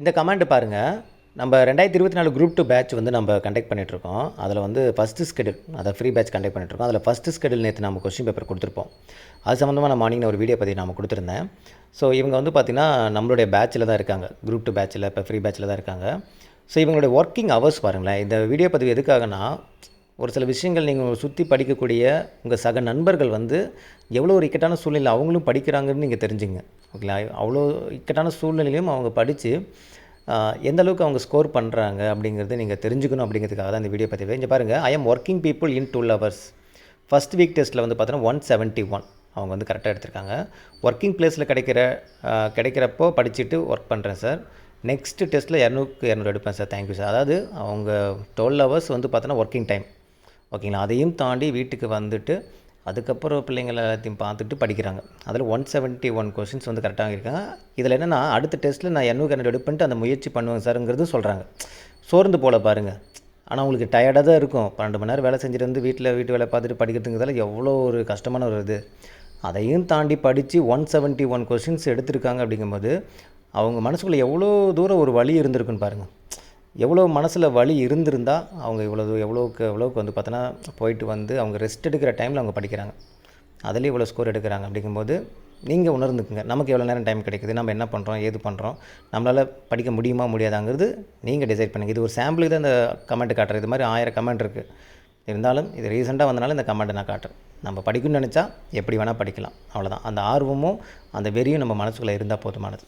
இந்த கமாண்டு பாருங்கள் நம்ம ரெண்டாயிரத்தி இருபத்தி நாலு குரூப் டூ பேட்ச் வந்து நம்ம கண்டக்ட் பண்ணிகிட்ருக்கோம் அதில் வந்து ஃபஸ்ட்டு ஸ்கெடியூல் அதை ஃப்ரீ பேட்ச் கண்டக்ட் பண்ணிகிட்ருக்கோம் அதில் ஃபஸ்ட்டு ஸ்கெடியூல் நேற்று நம்ம கொஸ்டின் பேப்பர் கொடுத்துருப்போம். அது சம்மந்தமாக நான் மார்னிங் ஒரு வீடியோ பற்றி நம்ம கொடுத்துருந்தேன். ஸோ இவங்க வந்து பார்த்திங்கன்னா நம்மளுடைய பேட்சில் தான் இருக்காங்க. குரூப் டூ பேட்சில் இப்போ ஃப்ரீ பேட்சில் தான் இருக்காங்க. ஸோ இவங்களுடைய ஒர்க்கிங் ஹவர்ஸ் பாருங்களேன். இந்த வீடியோ பதிவு எதுக்காகனா ஒரு சில விஷயங்கள் நீங்கள் சுற்றி படிக்கக்கூடிய உங்கள் சக நண்பர்கள் வந்து எவ்வளோ ஒரு இக்கட்டான சூழ்நிலை அவங்களும் படிக்கிறாங்கன்னு நீங்கள் தெரிஞ்சுங்க. ஓகேங்களா? அவ்வளோ இக்கட்டான சூழ்நிலையிலையும் அவங்க படித்து எந்த அளவுக்கு அவங்க ஸ்கோர் பண்ணுறாங்க அப்படிங்கிறது நீங்கள் தெரிஞ்சுக்கணும் அப்படிங்கிறதுக்காக தான் இந்த வீடியோ பதிவு. இங்கே பாருங்கள் I am working people in two hours first week டெஸ்ட்டில் வந்து பார்த்தோன்னா ஒன் செவன்ட்டி ஒன் அவங்க வந்து கரெக்டாக எடுத்திருக்காங்க. ஒர்க்கிங் பிளேஸில் கிடைக்கிற கிடைக்கிறப்போ படிச்சுட்டு ஒர்க் பண்ணுறேன் சார் நெக்ஸ்ட் டெஸ்ட்டில் இரநூறுக்கு இரநூறு எடுப்பேன் சார் தேங்க்யூ சார் அதாவது அவங்க டுவெல் ஹவர்ஸ் வந்து பார்த்தோன்னா ஒர்க்கிங் டைம் ஓகேங்களா? அதையும் தாண்டி வீட்டுக்கு வந்துட்டு அதுக்கப்புறம் பிள்ளைங்களை எல்லாத்தையும் பார்த்துட்டு படிக்கிறாங்க. அதில் ஒன் செவன்ட்டி ஒன் கொஷின்ஸ் வந்து கரெக்டாக இருக்காங்க இதில் என்னென்னா அடுத்த டெஸ்ட்டில் நான் எண்ணூறு கண்ணு எடுப்பேன்ட்டு அந்த முயற்சி பண்ணுவேன் சாருங்கிறது சொல்கிறாங்க சோர்ந்து போல பாருங்கள் ஆனால் உங்களுக்கு டயர்டாக தான் இருக்கும். பன்னெண்டு மணி நேரம் வேலை செஞ்சுட்டு வந்து வீட்டில் வீட்டு வேலை பார்த்துட்டு படிக்கிறதுங்கிறதால எவ்வளோ ஒரு கஷ்டமான ஒரு இது. அதையும் தாண்டி படித்து ஒன் செவன்ட்டி ஒன் கொஷின்ஸ் எடுத்திருக்காங்க அப்படிங்கும்போது அவங்க மனசுக்குள்ளே எவ்வளோ தூரம் ஒரு வழி இருந்திருக்குன்னு பாருங்கள் எவ்வளோ மனசில் வலி இருந்திருந்தால் அவங்க இவ்வளோ தூ- எவ்வளோக்கு எவ்வளோக்கு வந்து பார்த்தோன்னா போயிட்டு வந்து அவங்க ரெஸ்ட் எடுக்கிற டைமில் அவங்க படிக்கிறாங்க. அதிலே இவ்வளோ ஸ்கோர் எடுக்கிறாங்க அப்படிங்கும்போது நீங்கள் உணர்ந்துக்குங்க. நமக்கு எவ்வளோ நேரம் டைம் கிடைக்குது? நம்ம என்ன பண்ணுறோம் ஏது பண்ணுறோம் நம்மளால் படிக்க முடியுமா முடியாதாங்கிறது நீங்கள் டிசைட் பண்ணுங்கள் இது ஒரு சாம்பிளுக்கு தான் இந்த கமெண்ட் காட்டுறேன். இது மாதிரி ஆயிரம் கமெண்ட் இருக்குது இருந்தாலும் இது ரீசெண்டாக வந்தனால இந்த கமெண்ட்டை நான் காட்டுறேன். நம்ம படிக்கணும்னு நினச்சா எப்படி வேணால் படிக்கலாம். அவ்வளோதான் அந்த ஆர்வமும் அந்த வெறியும் நம்ம மனசுக்குள்ளே இருந்தால் போதுமானது.